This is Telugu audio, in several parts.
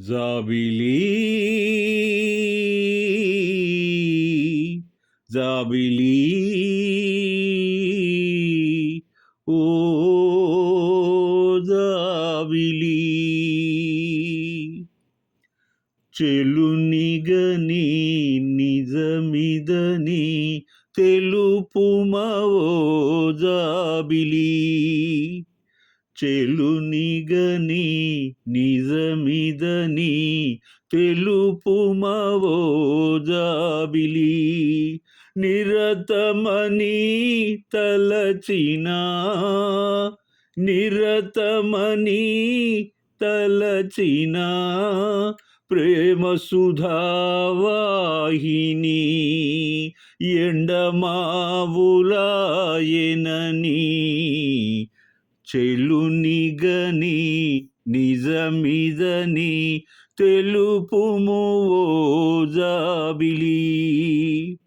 జాబిలి జాబిలి ఓ జాబిలి. చెలునిగని నిజమిదని తెలుపుమవో జాబిలీ. చెలునిగని నిజమిదని తెలుపుమవో జాబిలి నిరతమని తలచినా నిరతమని తలచినా ప్రేమసుధావాహిని ఎండమావులాయనని ఎండమావులాయనని చెలునిగని నిజమిదని తెలుపుము ఓ జాబిలి.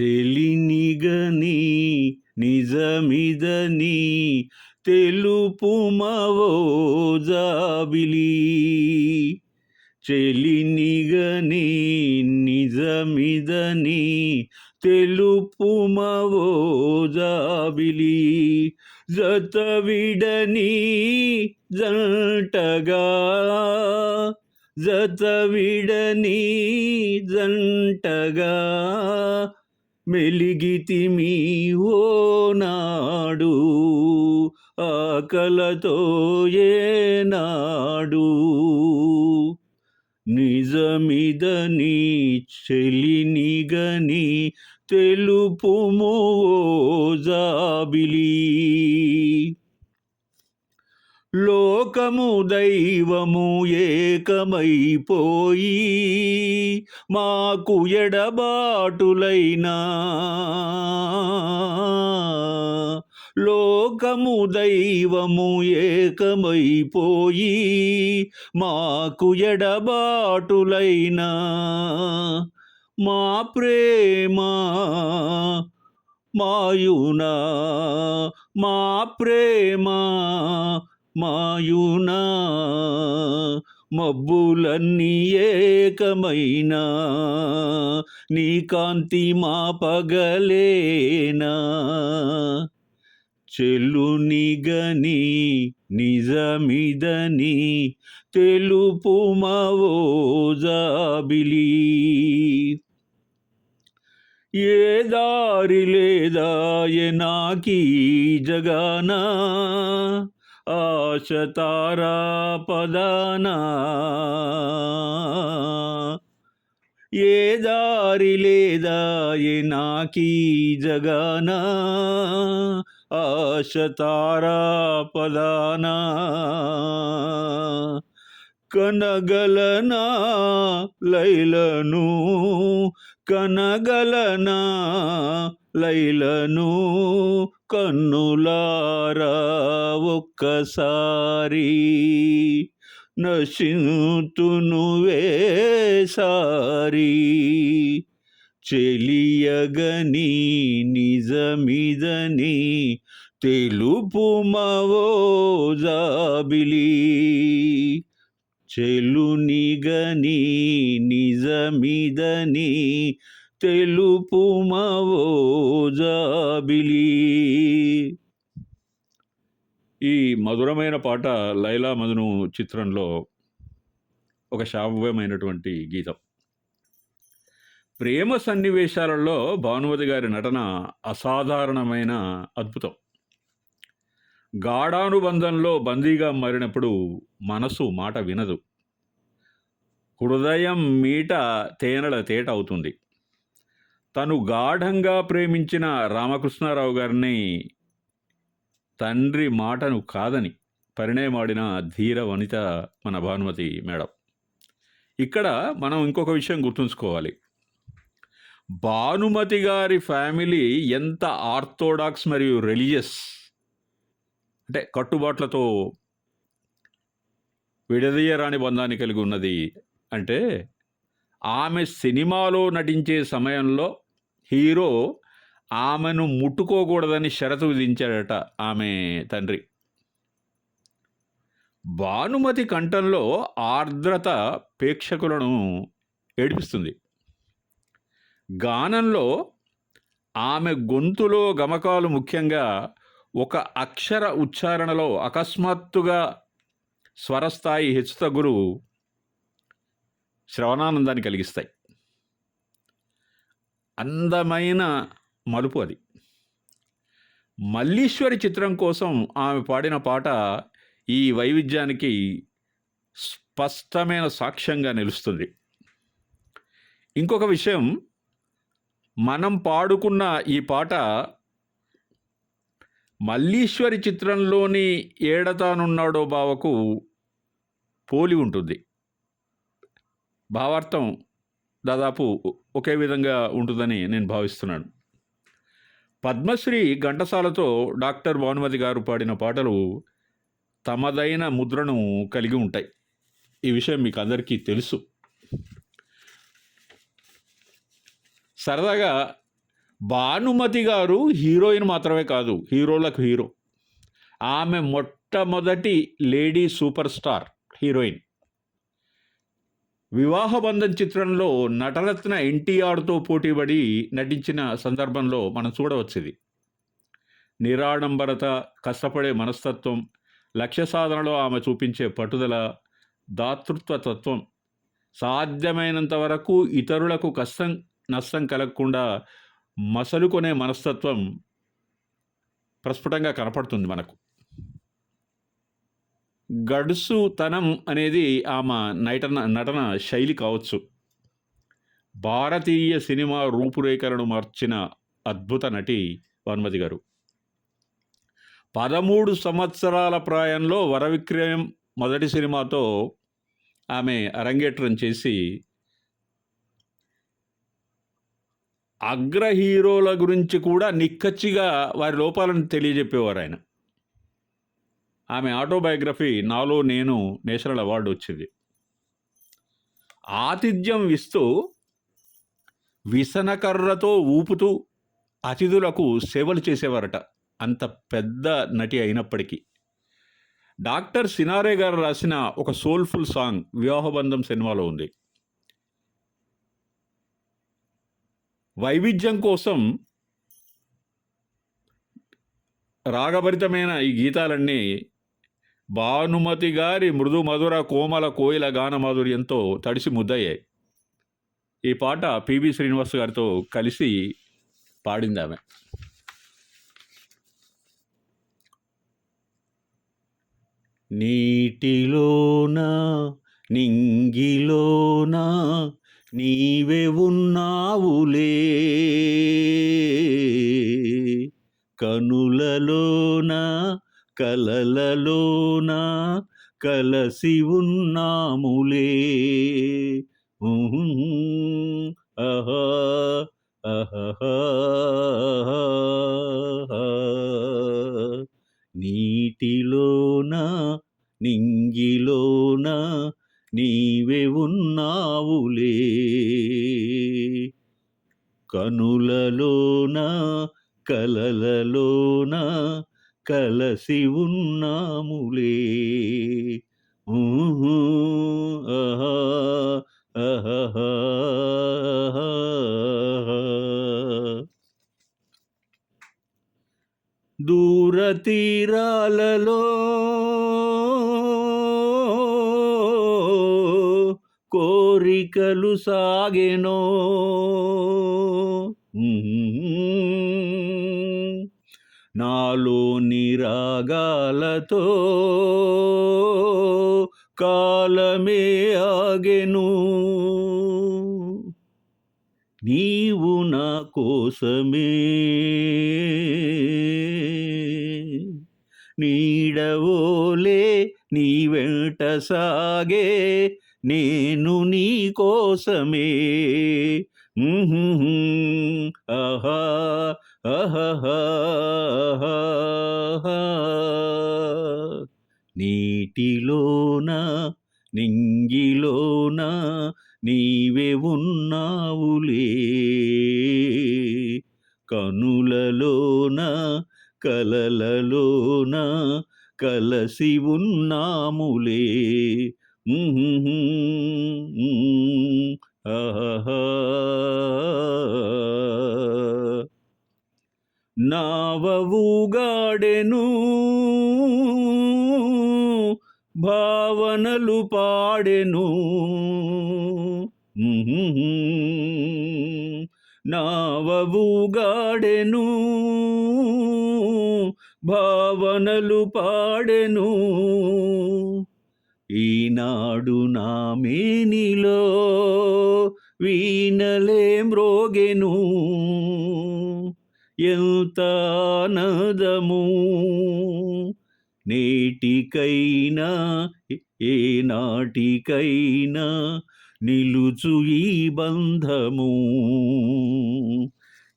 చెలినిగని నిజమిదని తెలుపుమవో జాబిలి. చెలినిగని నిజమిదని తెలుపుమవో జాబిలి జత విడని జంటగా జత విడని జంటగా మెలిగితిమి ఓ నాడు ఆకలతో ఏనాడు నిజమిదని చెలినిగని తెలుపుము జాబిలి లోకము దైవము ఏకమైపోయి మాకు ఎడబాటులైనా. లోకము దైవము ఏకమైపోయి మాకు ఎడబాటులైనా మా ప్రేమ మాయునా మా ప్రేమ మాయునా మబ్బులన్నీ ఏకమైనా నీ కాంతి మా పగలేనా. చెల్లునిగని నిజమిదని తెలుపు మవోజాబిలి. ఏ దారి లేదా నాకీ జగానా? ఆశ తారా పదానా? ఏ దారి లేదా నాకీ జగానా? ఆశతారాపదాన. కనగలనా లైలను కనగలనా లైలను కన్నులారా ఒక్కసారి నశింతును వేసారీ చెలియగని నిజమిదని తెలుపుమవో జాబిలి చెలునిగని నిజమిదని తెలుపుమవో జాబిలి ఈ మధురమైన పాట లైలా మధును చిత్రంలో ఒక శావ్యమైనటువంటి గీతం. ప్రేమ సన్నివేశాలలో భానుమతి గారి నటన అసాధారణమైన అద్భుతం. గాఢానుబంధంలో బందీగా మారినప్పుడు మనసు మాట వినదు. హృదయం మీట తేనెల తేట అవుతుంది. తను గాఢంగా ప్రేమించిన రామకృష్ణారావు గారిని తండ్రి మాటను కాదని పరిణయమాడిన ధీర వనిత మన భానుమతి మేడం. ఇక్కడ మనం ఇంకొక విషయం గుర్తుంచుకోవాలి. భానుమతి గారి ఫ్యామిలీ ఎంత ఆర్థోడాక్స్ మరియు రిలీజియస్? అంటే కట్టుబాట్లతో విడదీయరాని బంధాన్ని కలిగి ఉన్నది అంటే ఆమె సినిమాలో నటించే సమయంలో హీరో ఆమెను ముట్టుకోకూడదని షరతు విధించాడట ఆమె తండ్రి. భానుమతి కంఠంలో ఆర్ద్రత ప్రేక్షకులను ఏడిపిస్తుంది. గానంలో ఆమె గొంతులో గమకాలు ముఖ్యంగా ఒక అక్షర ఉచ్చారణలో అకస్మాత్తుగా స్వరస్థాయి హెచ్చుతగ్గులు శ్రవణానందాన్ని కలిగిస్తాయి. అందమైన మలుపు అది. మల్లీశ్వరి చిత్రం కోసం ఆమె పాడిన పాట ఈ వైవిధ్యానికి స్పష్టమైన సాక్ష్యంగా నిలుస్తుంది. ఇంకొక విషయం మనం పాడుకున్న ఈ పాట మల్లీశ్వరి చిత్రంలోని ఏడతానున్నాడో బావకు పోలి ఉంటుంది. భావార్థం దాదాపు ఒకే విధంగా ఉంటుందని నేను భావిస్తున్నాను. పద్మశ్రీ ఘంటసాలతో డాక్టర్ భానుమతి గారు పాడిన పాటలు తమదైన ముద్రను కలిగి ఉంటాయి. ఈ విషయం మీకు అందరికీ తెలుసు. సరదాగా భానుమతి గారు హీరోయిన్ మాత్రమే కాదు హీరోలకు హీరో. ఆమె మొట్టమొదటి లేడీ సూపర్ స్టార్ హీరోయిన్. వివాహబంధం చిత్రంలో నటరత్న ఎన్టీఆర్తో పోటీపడి నటించిన సందర్భంలో మనం చూడవచ్చుది. నిరాడంబరత కష్టపడే మనస్తత్వం లక్ష్య సాధనలో ఆమె చూపించే పట్టుదల దాతృత్వ తత్వం సాధ్యమైనంత వరకు ఇతరులకు కష్టం నష్టం కలగకుండా మసలుకొనే మనస్తత్వం ప్రస్ఫుటంగా కనపడుతుంది మనకు. గడుసుతనం అనేది ఆమె నటన నటన శైలి కావచ్చు. భారతీయ సినిమా రూపురేఖలను మార్చిన అద్భుత నటి వన్మతి గారు. పదమూడు సంవత్సరాల ప్రాయంలో వరవిక్రయం మొదటి సినిమాతో ఆమె అరంగేట్రం చేసి అగ్ర హీరోల గురించి కూడా నిక్కచ్చిగా వారి లోపాలను తెలియజెప్పేవారు ఆయన. ఆమె ఆటోబయోగ్రఫీ నాలో నేను నేషనల్ అవార్డు వచ్చింది. ఆతిథ్యం ఇస్తూ విసనకర్రతో ఊపుతూ అతిథులకు సేవలు చేసేవారట. అంత పెద్ద నటి అయినప్పటికీ. డాక్టర్ సినారే గారు రాసిన ఒక సోల్ఫుల్ సాంగ్ వివాహబంధం సినిమాలో ఉంది. వైవిధ్యం కోసం రాగభరితమైన ఈ గీతాలన్నీ భానుమతి గారి మృదు మధుర కోమల కోయిల గాన మాధుర్యంతో తడిసి ముద్దయ్యాయి. ఈ పాట పివి శ్రీనివాస్ గారితో కలిసి పాడింది ఆమె నీటిలోన నింగిలోనా నీవే ఉన్నావులే. కనులలోన కలలలోన కలసి ఉన్నాములే. ఉహు, ఆహా, నీటిలోన నింగిలోన నీవే ఉన్నావులే. కనులలోన కలలలోన కలసి ఉన్నాములే. ఊహు, ఆహా, దూర తీరాలలో కోరికలు సాగెనో. నాలో నిరాగాలతో కాలమే ఆగెను. నీవు నా కోసమే. నీడవోలే నీ వెంట సాగే నేను నీ కోసమే. ఆహా. నీటిలోన నింగిలోన నీవే ఉన్నావులే. కనులలోన కలలలోన కలసి ఉన్నాములే. నావవుగాడెను భావనలు పాడెను నావవుగాడెను భావనలు పాడెను ఈనాడు నా మేనిలో వీణలే మ్రోగెను ఎంత ఆనందము? నేటికైనా ఏ నాటికైనా నిలుచు ఈ బంధము.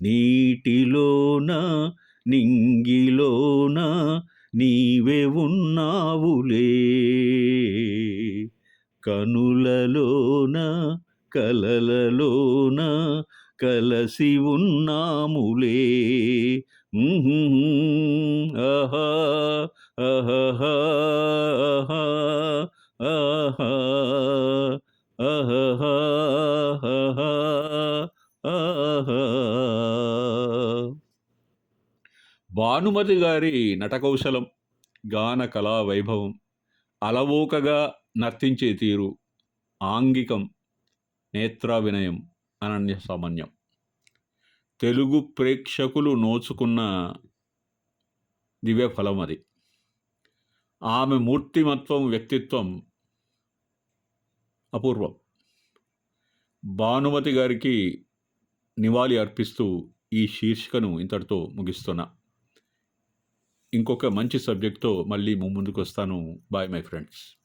నీటిలోన నింగిలోన నీవే ఉన్నావులే. కనులలోన కలలలోన కలసి ఉన్నాములే. ఆహా ఆహా ఆహా ఆహా. భానుమతి గారి నటకౌశలం గాన కళా వైభవం అలవోకగా నర్తించే తీరు ఆంగికం నేత్రావినయం అనన్య సామాన్యం. తెలుగు ప్రేక్షకులు నోచుకున్న దివ్య ఫలం అది. ఆమె మూర్తిమత్వం వ్యక్తిత్వం అపూర్వం. భానుమతి గారికి నివాళి అర్పిస్తూ ఈ శీర్షికను ఇంతటితో ముగిస్తున్నా. ఇంకొక మంచి సబ్జెక్ట్తో మళ్ళీ ముందుకు వస్తాను బాయ్ మై ఫ్రెండ్స్.